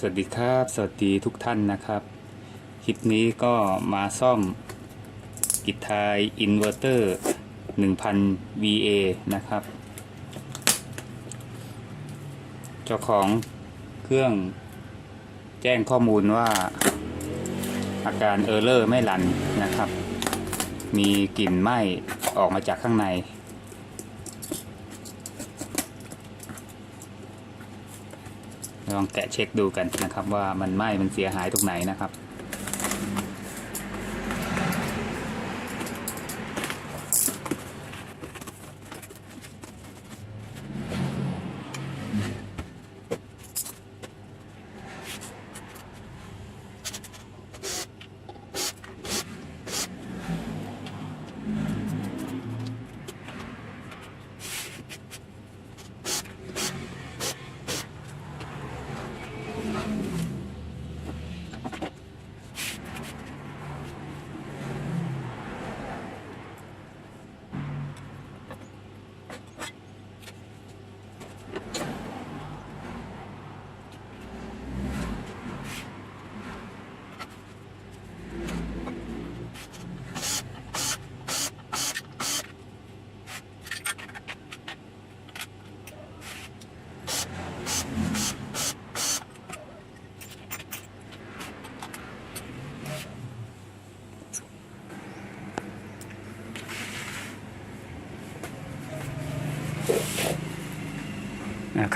สวัสดีครับ สวัสดีทุกท่านนะครับ คลิปนี้ก็มาซ่อมกิทายอินเวอร์เตอร์ 1000 VA นะครับ เจ้าของเครื่องแจ้งข้อมูลว่าอาการเออร์เลอร์ไม่รันนะครับ มีกลิ่นไหม้ออกมาจากข้างใน ลองแกะเช็คดูกันนะครับ ว่ามันไหม้มันเสียหายตรงไหนนะครับ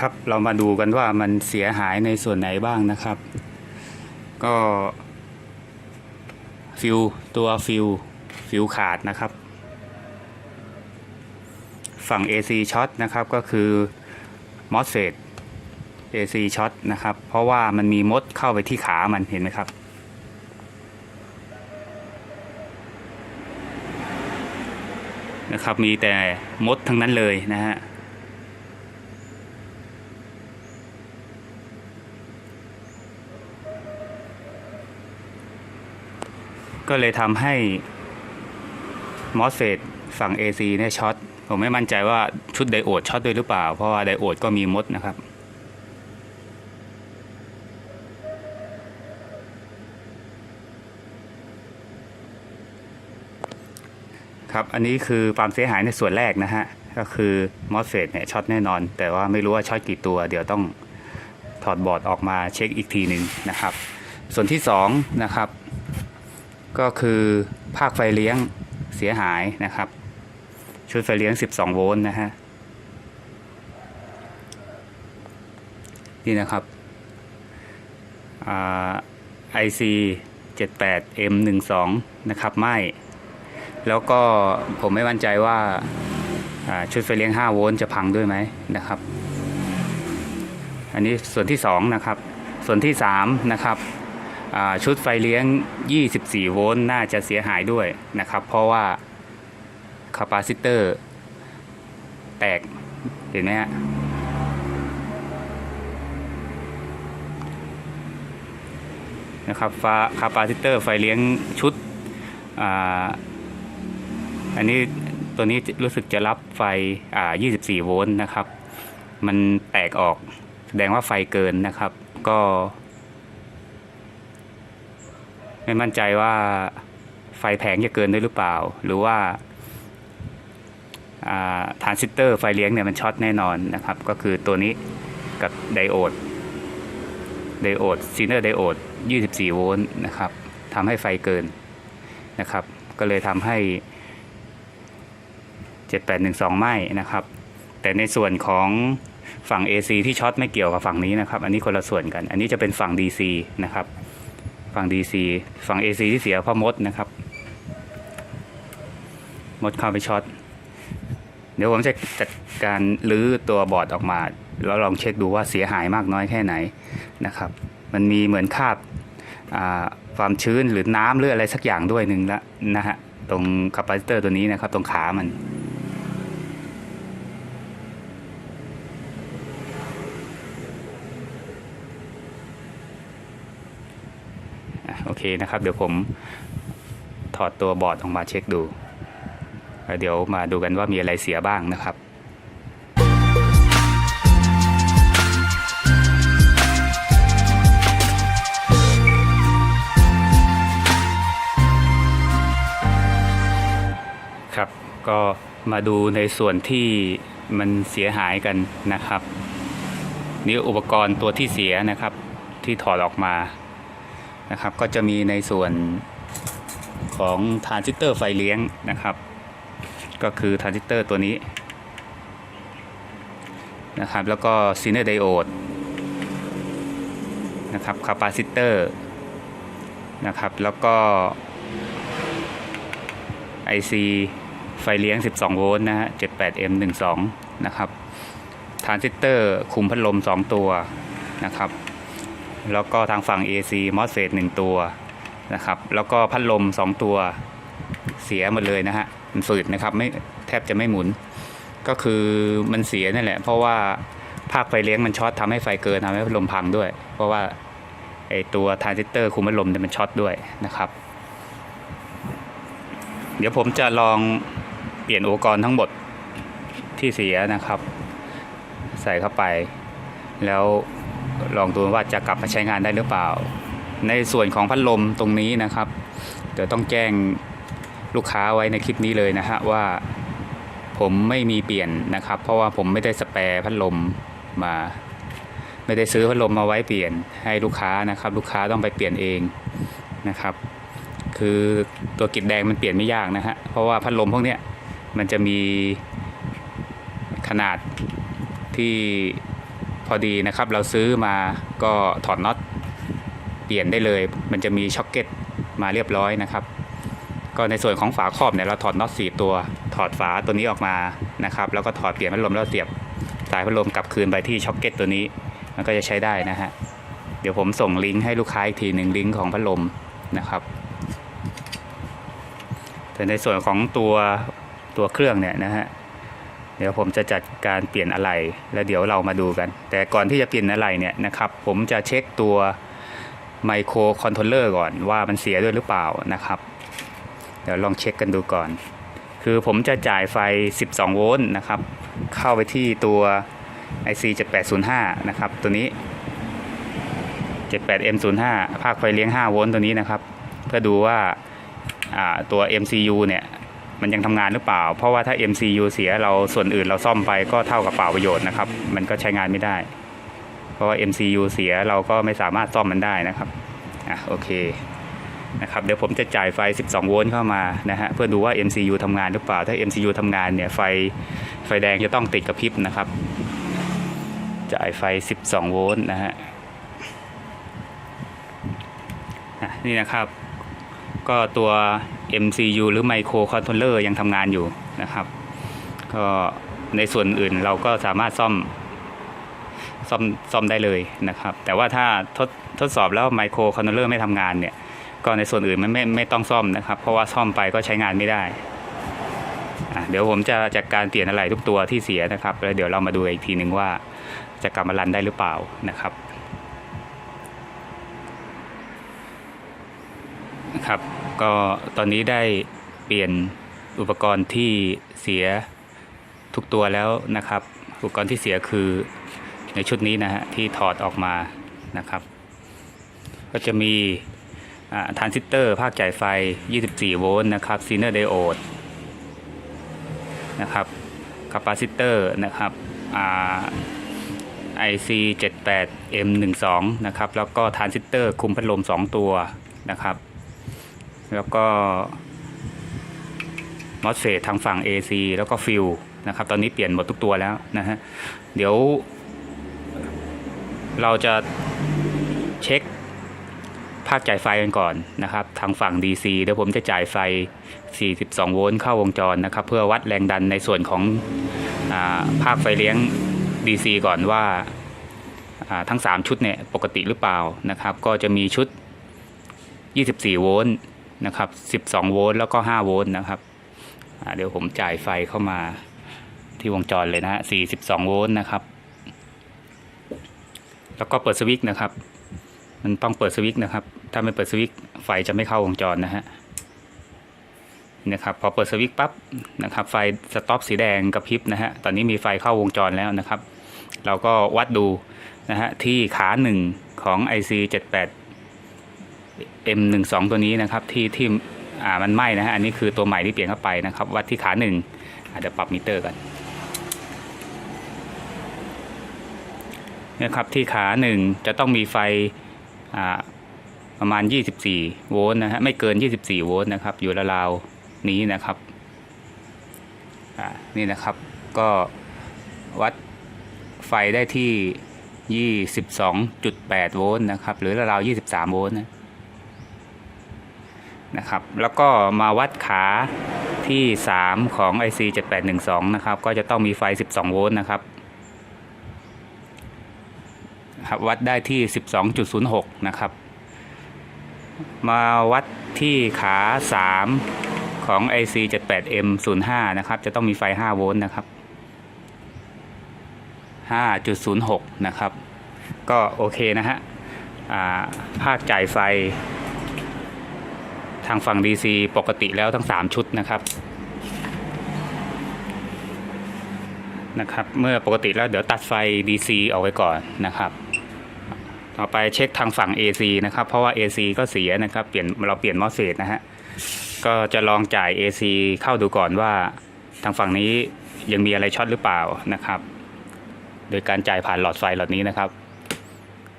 นะครับ เรามาดูกันว่ามันเสียหายในส่วนไหนบ้างนะครับ ก็ฟิวตัวฟิวฟิวขาดนะครับ ฝั่ง AC ช็อตนะครับก็คือ MOSFET AC ช็อตนะครับ เพราะว่ามันมีมดเข้าไปที่ขามันเห็นไหมครับ นะครับมีแต่มดทั้งนั้นเลยนะฮะ ก็เลยทำให้ MOSFET ฝั่ง AC เนี่ยช็อตผมไม่มั่นใจว่าชุดไดโอดช็อตด้วยหรือเปล่า เพราะว่าไดโอดก็มีมดนะครับ ครับอันนี้คือความเสียหายในส่วนแรกนะฮะ ก็คือ MOSFET เนี่ยช็อตแน่นอน แต่ว่าไม่รู้ว่าช็อตกี่ตัว เดี๋ยวต้องถอดบอร์ดออกมาเช็คอีกทีหนึ่งนะครับ ส่วนที่2นะครับ ก็คือภาคไฟเลี้ยงเสียหายนะครับ ชุดไฟเลี้ยง 12 โวลต์นะฮะนี่นะครับอ่า IC 78 M12 นะครับไหมแล้วก็ผมไม่มั่นใจว่าาชุดไฟเลี้ยง 5 โวลต์จะพังด้วยไหมนะครับ อันนี้ส่วนที่ 2 นะครับ ส่วนที่ 3 นะครับ ชุดไฟเลี้ยง 24 โวลต์น่าจะเสียหายด้วยนะครับ เพราะว่าคาปาซิเตอร์แตกเห็นไหมฮะนะครับฟาคาปาซิเตอร์ไฟเลี้ยงชุดออันนี้ตัวนี้รู้สึกจะรับไฟ 24 โวลต์นะครับ มันแตกออกแสดงว่าไฟเกินนะครับ ก็ ไม่มั่นใจว่าไฟแผงจะเกินด้วยหรือเปล่า หรือว่าทรานซิสเตอร์ไฟเลี้ยงเนี่ยมันช็อตแน่นอนนะครับ ก็คือตัวนี้กับไดโอดไดโอดซีเนอร์ไดโอด 24 โวลต์นะครับทำให้ไฟเกินนะครับ ก็เลยทำให้ 7812 ไหม้นะครับ แต่ในส่วนของฝั่ง AC ที่ช็อตไม่เกี่ยวกับฝั่งนี้นะครับ อันนี้คนละส่วนกัน อันนี้จะเป็นฝั่ง DC นะครับ ฝั่ง DC ฝั่ง AC ที่เสียเพราะมดนะครับ มดเข้าไปช็อต เดี๋ยวผมจะจัดการรื้อตัวบอร์ดออกมา แล้วลองเช็คดูว่าเสียหายมากน้อยแค่ไหนนะครับ มันมีเหมือนคาบความชื้นหรือน้ำหรืออะไรสักอย่างด้วยหนึ่งละนะฮะตรงคาปาซิเตอร์ตัวนี้นะครับ ตรงขามัน เคนะครับ เดี๋ยวผมถอดตัวบอร์ดออกมาเช็คดูเดี๋ยวมาดูกันว่ามีอะไรเสียบ้างนะครับครับก็มาดูในส่วนที่มันเสียหายกันนะครับ นี่อุปกรณ์ตัวที่เสียนะครับที่ถอดออกมา นะครับ ก็จะมีในส่วนของทรานซิสเตอร์ไฟเลี้ยงนะครับ ก็คือทรานซิสเตอร์ตัวนี้นะครับแล้วก็ซีเนอร์ไดโอดนะครับคาปาซิเตอร์นะครับแล้วก็ IC ไฟเลี้ยง 12 โวลต์นะฮะ 78M12 นะครับทรานซิสเตอร์คุมพัดลม 2 ตัวนะครับ แล้วก็ทางฝั่ง AC MOSFET 1ตัวนะครับ แล้วก็พัดลม 2 ตัวเสียหมดเลยนะฮะมันฝืดนะครับไม่แทบจะไม่หมุน ก็คือมันเสียนั่นแหละ เพราะว่าภาคไฟเลี้ยงมันช็อตทำให้ไฟเกินทำให้พัดลมพังด้วย เพราะว่าไอตัวทรานซิสเตอร์คุมพัดลมเนี่ยมันช็อตด้วยนะครับ เดี๋ยวผมจะลองเปลี่ยนอุปกรณ์ทั้งหมดที่เสียนะครับ ใส่เข้าไปแล้ว ลองดูว่าจะกลับมาใช้งานได้หรือเปล่า ในส่วนของพัดลมตรงนี้นะครับเดี๋ยวต้องแจ้งลูกค้าไว้ในคลิปนี้เลยนะฮะว่าผมไม่มีเปลี่ยนนะครับ เพราะว่าผมไม่ได้สแปร์พัดลมมา ไม่ได้ซื้อพัดลมมาไว้เปลี่ยนให้ลูกค้านะครับ ลูกค้าต้องไปเปลี่ยนเองนะครับ คือตัวกิดแดงมันเปลี่ยนไม่ยากนะฮะเพราะว่าพัดลมพวกเนี้ยมันจะมีขนาดที่ อดีนะครับ เราซื้อมาก็ถอดน็อตเปลี่ยนได้เลย มันจะมีช็อคเก็ตมาเรียบร้อยนะครับ ก็ในส่วนของฝาครอบเนี่ยเราถอดน็อต4ตัว ถอดฝาตัวนี้ออกมานะครับ แล้วก็ถอดเปลี่ยนพัดลมแล้วเสียบสายพัดลมกลับคืนไปที่ช็อคเก็ตตัวนี้ มันก็จะใช้ได้นะฮะเดี๋ยวผมส่งลิงก์ให้ลูกค้าอีกทีหนึ่งลิงก์ของพัดลมนะครับแต่ในส่วนของตัวตัวเครื่องเนี่ยนะฮะ ดี๋ยวผมจะจัดการเปลี่ยนอะไหล่แล้วเดี๋ยวเรามาดูกัน แต่ก่อนที่จะเปลี่ยนอะไหล่เนี่ยนะครับ ผมจะเช็คตัวไมโครคอนโทรลเลอร์ก่อนว่ามันเสียด้วยหรือเปล่านะครับ เดี๋ยวลองเช็คกันดูก่อน คือผมจะจ่ายไฟ 12 โวลต์นะครับ เข้าไปที่ตัว IC 7805 นะครับ ตัวนี้ 78M05 ภาคไฟเลี้ยง 5 โวลต์ตัวนี้นะครับ เพื่อดูว่าตัว MCU เนี่ย มันยังทำงานหรือเปล่า เพราะว่าถ้า MCU เสียเราส่วนอื่นเราซ่อมไปก็เท่ากับเปล่าประโยชน์นะครับ มันก็ใช้งานไม่ได้ เพราะว่า MCU เสียเราก็ไม่สามารถซ่อมมันได้นะครับอะโอเคนะครับเดี๋ยวผมจะจ่ายไฟ 12 โวลต์เข้ามานะฮะเพื่อดูว่า MCU ทำงานหรือเปล่า ถ้า MCU ทำงานเนี่ยไฟไฟแดงจะต้องติดกระพริบนะครับ จ่ายไฟ 12 โวลต์นะฮะอะนี่นะครับ ก็ตัว MCU หรือ Micro Controller ยังทำงานอยู่นะครับ ก็ในส่วนอื่นเราก็สามารถซ่อมซ่อมซ่อมได้เลยนะครับ แต่ว่าถ้าทดทดสอบแล้ว Micro Controller ไม่ทำงานเนี่ย ก็ในส่วนอื่นมันไม่ไม่ต้องซ่อมนะครับ เพราะว่าซ่อมไปก็ใช้งานไม่ได้เดี๋ยวผมจะจัดการเปลี่ยนอะไรทุกตัวที่เสียนะครับ แล้วเดี๋ยวเรามาดูอีกทีหนึ่งว่าจะกลับมารันได้หรือเปล่านะครับ ครับ ก็ตอนนี้ได้เปลี่ยนอุปกรณ์ที่เสียทุกตัวแล้วนะครับ อุปกรณ์ที่เสียคือในชุดนี้นะฮะที่ถอดออกมานะครับ ก็จะมีทรานซิสเตอร์ ภาคจ่ายไฟ 24 โวลต์นะครับซีเนอร์ไดโอดนะครับคาปาซิเตอร์นะครับอ่า IC 78 M12 นะครับ แล้วก็ทรานซิสเตอร์คุมพัดลม 2 ตัวนะครับ แล้วก็มอสเฟตทางฝั่ง AC แล้วก็ฟิลนะครับ ตอนนี้เปลี่ยนหมดทุกตัวแล้วนะฮะ เดี๋ยว เราจะเช็คภาคจ่ายไฟกันก่อนนะครับ ทางฝั่ง DC เดี๋ยวผมจะจ่ายไฟ 42 โวลต์เข้าวงจรนะครับ เพื่อวัดแรงดันในส่วนของอาภาคไฟเลี้ยง DC ก่อนว่าาทั้ง 3 ชุดเนี่ยปกติหรือเปล่านะครับ ก็จะมีชุด 24 โวลต์ นะครับ 12 โวลต์แล้วก็ 5 โวลต์นะครับเดี๋ยวผมจ่ายไฟเข้ามาที่วงจรเลยนะฮะ 42 โวลต์นะครับ แล้วก็เปิดสวิตช์นะครับ มันต้องเปิดสวิตช์นะครับ ถ้าไม่เปิดสวิตช์ไฟจะไม่เข้าวงจรนะฮะนะครับพอเปิดสวิตช์ปั๊บนะครับ ไฟสต็อปสีแดงกระพริบนะฮะ ตอนนี้มีไฟเข้าวงจรแล้วนะครับ เราก็วัดดูนะฮะที่ขาหนึ่งของ IC 78 M12 ตัวนี้นะครับที่ที่อ่ามันไหม้นะฮะอันนี้คือตัวใหม่ที่เปลี่ยนเข้าไปนะครับ วัดที่ขาหนึ่งอะเดี๋ยวปรับมิเตอร์กันนี่ยครับที่ขาหนึ่งจะต้องมีไฟอ่าประมาณ 24 โวลต์นะฮะไม่เกิน 24 โวลต์นะครับ อยู่ราวๆนี้นะครับอ่านี่นะครับก็วัดไฟได้ที่ 22.8 โวลต์นะครับ หรือราวๆ23 โวลต์นะ นะครับ แล้วก็มาวัดขาที่ 3 ของ IC 7812 นะครับ ก็จะต้องมีไฟ 12 โวลต์นะครับครับ วัดได้ที่ 12.06 นะครับ มาวัดที่ขา 3 ของ IC 78M05 นะครับ จะต้องมีไฟ 5 โวลต์นะครับ 5.06 นะครับ ก็โอเคนะฮะภาคจ่ายไฟางฝั่ง DC ปกติแล้วทั้ง 3 ชุดนะครับนะครับ เมื่อปกติแล้วเดี๋ยวตัดไฟ DC เอาไว้ก่อนนะครับ ต่อไปเช็คทางฝั่ง AC นะครับ เพราะว่า AC ก็เสียนะครับ เปลี่ยนเราเปลี่ยนมอสเฟตนะฮะ ก็จะลองจ่าย AC เข้าดูก่อนว่าทางฝั่งนี้ยังมีอะไรช็อตหรือเปล่านะครับ โดยการจ่ายผ่านหลอดไฟหลอดนี้นะครับ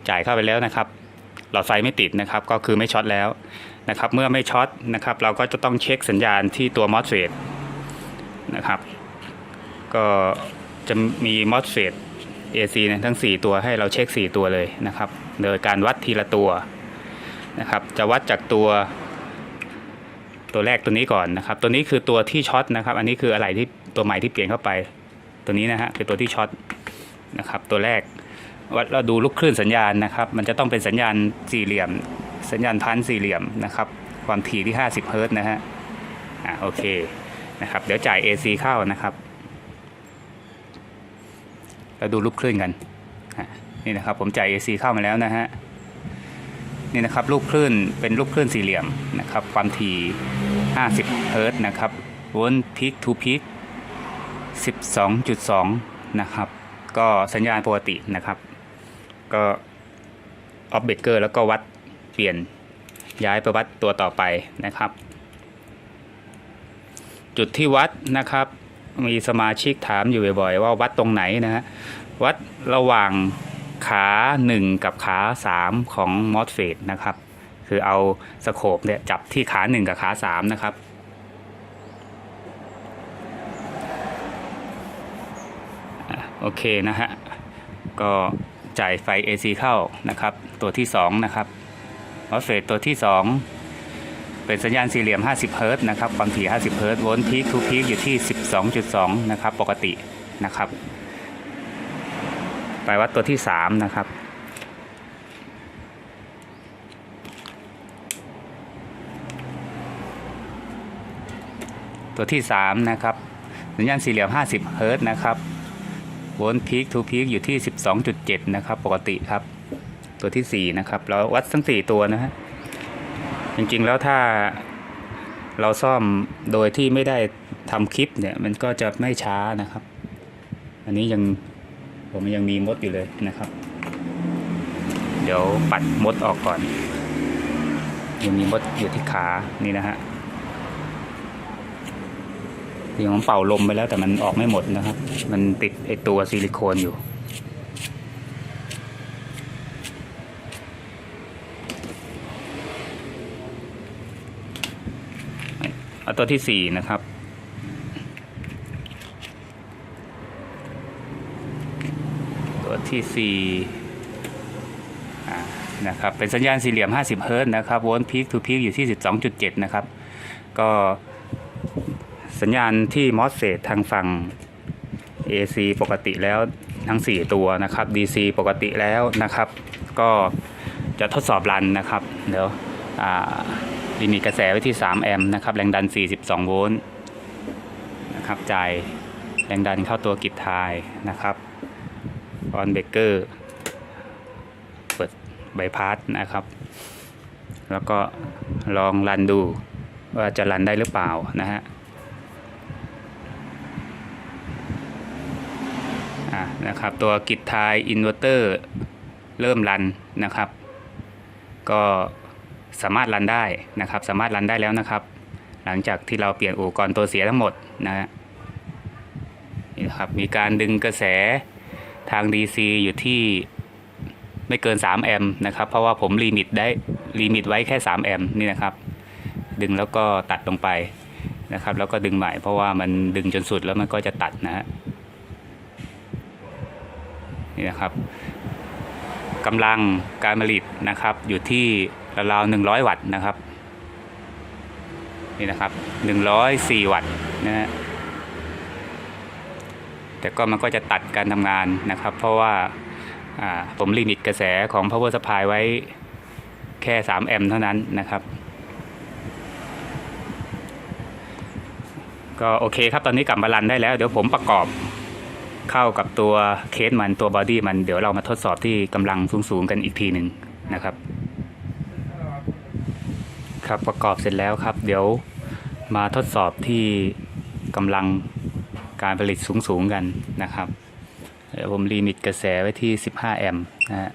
จ่ายเข้าไปแล้วนะครับ หลอดไฟไม่ติดนะครับ ก็คือไม่ช็อตแล้ว นะครับเมื่อไม่ช็อตนะครับเราก็จะต้องเช็คสัญญาณที่ตัว MOSFET นะครับ ก็จะมี MOSFET AC เนยทั้ง 4 ตัวให้เราเช็ค 4 ตัวเลยนะครับ โดยการวัดทีละตัวนะครับ จะวัดจากตัวตัวแรกตัวนี้ก่อนนะครับ ตัวนี้คือตัวที่ช็อตนะครับ อันนี้คืออะไรที่ตัวใหม่ที่เปลี่ยนเข้าไป ตัวนี้นะฮะคือตัวที่ช็อตนะครับ ตัวแรกวัดเราดูลูกคลื่นสัญญาณนะครับ มันจะต้องเป็นสัญญาณสี่เหลี่ยม สัญญาณพันสี่เหลี่ยมนะครับ ความถี่ที่ 50เฮิร์ตนะฮะอ่าโอเคนะครับ เดี๋ยวจ่าย AC เข้านะครับแล้วดูลูกคลื่นกันนี่นะครับผมจ่าย AC เข้ามาแล้วนะฮะนี่นะครับลูกคลื่นเป็นลูกคลื่นสี่เหลี่ยมนะครับความถี่ 50เฮิร์ตนะครับโวลต์พีคทูพีค12.2 นะครับ ก็สัญญาณปกตินะครับ ก็ออฟเบเกอร์แล้วก็วัด เปลี่ยนย้ายไปวัดตัวต่อไปนะครับ จุดที่วัดนะครับ มีสมาชิกถามอยู่บ่อยๆว่าวัดตรงไหนนะฮะวัดระหว่างขา 1 กับขา 3 ของมอสเฟตนะครับ คือเอาสโคปเนี่ยจับที่ขา 1 กับขา 3 นะครับโอเคนะฮะ ก็จ่ายไฟ AC เข้านะครับ ตัวที่ 2 นะครับ มอสเฟตตัวที่ 2 เป็นสัญญาณสี่เหลี่ยม 50 เฮิรต์นะครับ ความถี่ 50 เฮิรต์โวลต์พีคทูพีคอยู่ที่ 12.2 นะครับ ปกตินะครับ ไปวัดตัวที่ 3 นะครับตัวที่ 3 นะครับ สัญญาณสี่เหลี่ยม 50 เฮิรต์นะครับ โวลต์พีคทูพีคอยู่ที่ 12.7 นะครับ ปกติครับ ตัวที่ 4 นะครับ เราวัดทั้ง 4 ตัวนะฮะจริงๆแล้วถ้าเราซ่อมโดยที่ไม่ได้ทำคลิปเนี่ย มันก็จะไม่ช้านะครับ อันนี้ยังผมยังมีมดอยู่เลยนะครับ เดี๋ยวปัดมดออกก่อน ยังมีมดอยู่ที่ขานี่นะฮะที่ผมเป่าลมไปแล้วแต่มันออกไม่หมดนะครับ มันติดไอตัวซิลิโคนอยู่ เอาตัวที่สี่นะครับ ตัวที่สี่นะครับ เป็นสัญญาณสี่เหลี่ยม 50 เฮิร์ตนะครับ โวลต์พีคทูพีคอยู่ที่ 12.7 นะครับ ก็สัญญาณที่มอสเฟตทางฝั่ง AC ปกติแล้วทั้ง 4 ตัวนะครับ DC ปกติแล้วนะครับ ก็จะทดสอบรันนะครับ เดี๋ยวอ่า ลิมิตกระแสไว้ที่ 3 แอมป์นะครับแรงดัน 42 โวลต์นะครับจ่ายแรงดันเข้าตัวกิจทายนะครับออนเบเกอร์เปิดใบพัดนะครับ แล้วก็ลองรันดูว่าจะรันได้หรือเปล่านะฮะอะนะครับตัวกิจทายอินเวอร์เตอร์เริ่มรันนะครับ ก็ สามารถรันได้นะครับ สามารถรันได้แล้วนะครับ หลังจากที่เราเปลี่ยนอุปกรณ์ตัวเสียทั้งหมดนะฮะนี่ครับมีการดึงกระแสทาง DC อยู่ที่ไม่เกิน 3 แอมป์นะครับ เพราะว่าผมลิมิตได้ลิมิตไว้แค่ 3 แอมป์นี่นะครับ ดึงแล้วก็ตัดลงไปนะครับ แล้วก็ดึงใหม่เพราะว่ามันดึงจนสุดแล้วมันก็จะตัดนะฮะนี่นะครับกำลังการผลิตนะครับอยู่ที่ ราวๆ100วัตต์นะครับ นี่นะครับ104วัตต์นะฮะแต่ก็มันก็จะตัดการทำงานนะครับ เพราะว่าอ่าผมลิมิตกระแสของ power supply ไว้แค่ 3 แอมป์เท่านั้นนะครับ ก็โอเคครับตอนนี้กลับมารันได้แล้ว เดี๋ยวผมประกอบเข้ากับตัวเคสมันตัวบอดี้มันเดี๋ยวเรามาทดสอบที่กำลังสูงๆกันอีกทีหนึ่งนะครับ ครับประกอบเสร็จแล้วครับ เดี๋ยวมาทดสอบที่กำลังการผลิตสูงๆกันนะครับเดี๋ยวผมลิมิตกระแสไว้ที่ 15 แอมป์นะฮะ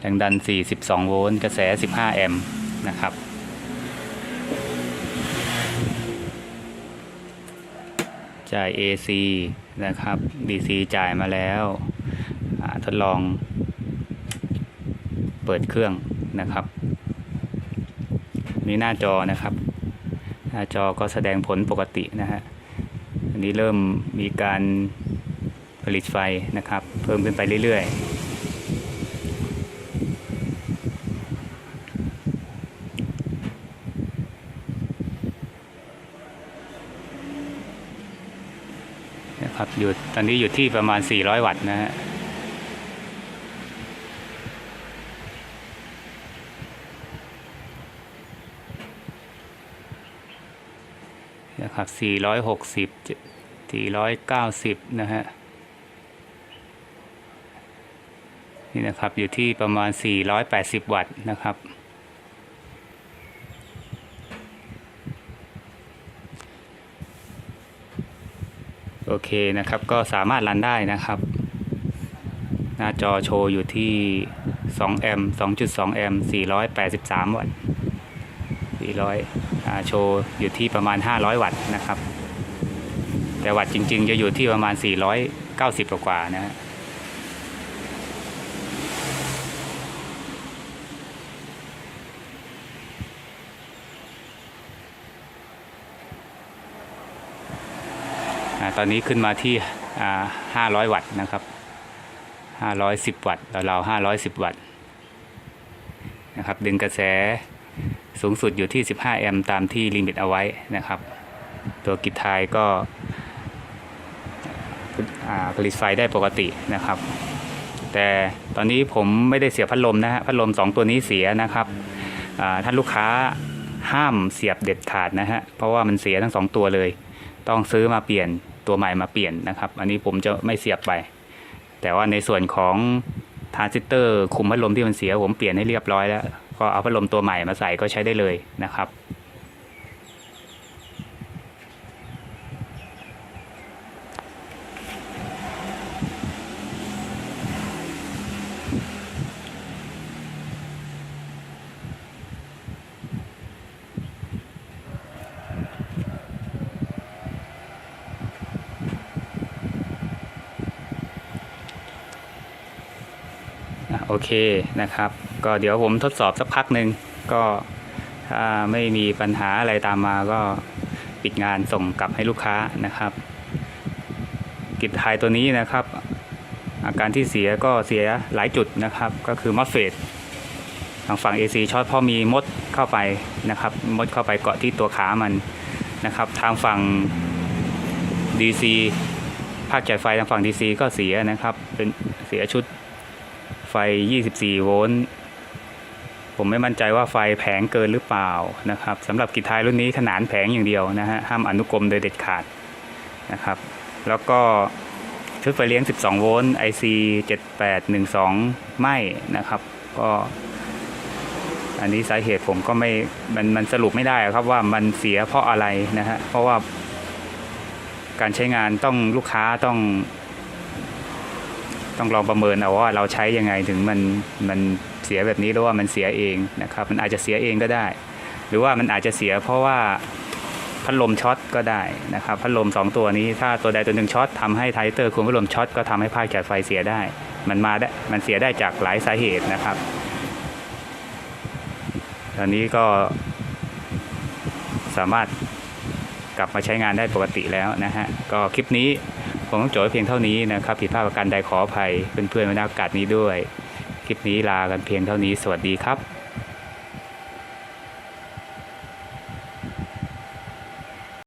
แรงดัน 42 โวลต์กระแส 15 แอมป์นะครับจ่าย AC นะครับ DC จ่ายมาแล้ว ทดลองเปิดเครื่อง นะครับ นี่หน้าจอนะครับ หน้าจอก็แสดงผลปกตินะฮะอันนี้เริ่มมีการผลิตไฟนะครับ เพิ่มขึ้นไปเรื่อยๆนะครับอยู่ตอนนี้อยู่ที่ประมาณ 400 วัตต์นะฮะ ครับ460 490 นะฮะ นี่นะครับ อยู่ที่ประมาณ 480 วัตต์นะครับ โอเคนะครับ ก็สามารถรันได้นะครับ หน้าจอโชว์อยู่ที่ 2 แอมป์ 2.2 แอมป์ 483 วัตต์400 โชว์อยู่ที่ประมาณ 500 วัตต์นะครับ แต่วัตต์จริง ๆ จะอยู่ที่ประมาณ 490 กว่านะฮะตอนนี้ขึ้นมาที่ 500 วัตต์นะครับ 510 วัตต์เราๆ510 วัตต์นะครับ ดึงกระแส สูงสุดอยู่ที่ 15 แอมป์ตามที่ลิมิตเอาไว้นะครับ ตัวกิจทายก็ผลิตไฟได้ปกตินะครับ แต่ตอนนี้ผมไม่ได้เสียพัดลมนะฮะพัดลม 2 ตัวนี้เสียนะครับท่านลูกค้าห้ามเสียบเด็ดขาดนะฮะเพราะว่ามันเสียทั้ง 2 ตัวเลย ต้องซื้อมาเปลี่ยนตัวใหม่มาเปลี่ยนนะครับ อันนี้ผมจะไม่เสียบไป แต่ว่าในส่วนของทรานซิสเตอร์คุมพัดลมที่มันเสียผมเปลี่ยนให้เรียบร้อยแล้ว ก็เอาพัดลมตัวใหม่มาใส่ก็ใช้ได้เลยนะครับ โอเคนะครับ ก็เดี๋ยวผมทดสอบสักพักหนึ่งก็ถ้าไม่มีปัญหาอะไรตามมาก็ปิดงานส่งกลับให้ลูกค้านะครับ กิจทายตัวนี้นะครับ อาการที่เสียก็เสียหลายจุดนะครับ ก็คือมอสเฟตทางฝั่ง AC ช็อตเพราะมีมดเข้าไปนะครับ มดเข้าไปเกาะที่ตัวขามันนะครับ ทางฝั่ง DC ภาคจ่ายไฟทางฝั่ง DC ก็เสียนะครับ เป็นเสียชุดไฟ 24 โวลต์ ผมไม่มั่นใจว่าไฟแผงเกินหรือเปล่านะครับสำหรับกิจทายรุ่นนี้ขนานแผงอย่างเดียวนะฮะห้ามอนุกรมโดยเด็ดขาดนะครับ แล้วก็ชุดไฟเลี้ยง 12 โวลต์ IC 7812 ไม่นะครับ ก็อันนี้สาเหตุผมก็ไม่ มันมันสรุปไม่ได้ครับว่ามันเสียเพราะอะไรนะฮะ เพราะว่าการใช้งานต้องลูกค้าต้อง ต้องลองประเมินเอาว่าเราใช้ยังไงถึงมันมันเสียแบบนี้หรือว่ามันเสียเองนะครับมันอาจจะเสียเองก็ได้ หรือว่ามันอาจจะเสียเพราะว่าพัดลมช็อตก็ได้นะครับพัดลมสองตัวนี้ถ้าตัวใดตัวหนึ่งช็อตทำให้ไทเตอร์คุมพัดลมช็อตก็ทำให้ภาคจ่ายไฟเสียได้ มันมาได้มันเสียได้จากหลายสาเหตุนะครับตอนนี้ก็สามารถกลับมาใช้งานได้ปกติแล้วนะฮะก็คลิปนี้ ผมต้องจบไว้เพียงเท่านี้นะครับผิดพลาดประการใดขออภัยเพื่อนๆไว้ในโอกาสนี้ด้วย คลิปนี้ลากันเพียงเท่านี้ สวัสดีครับ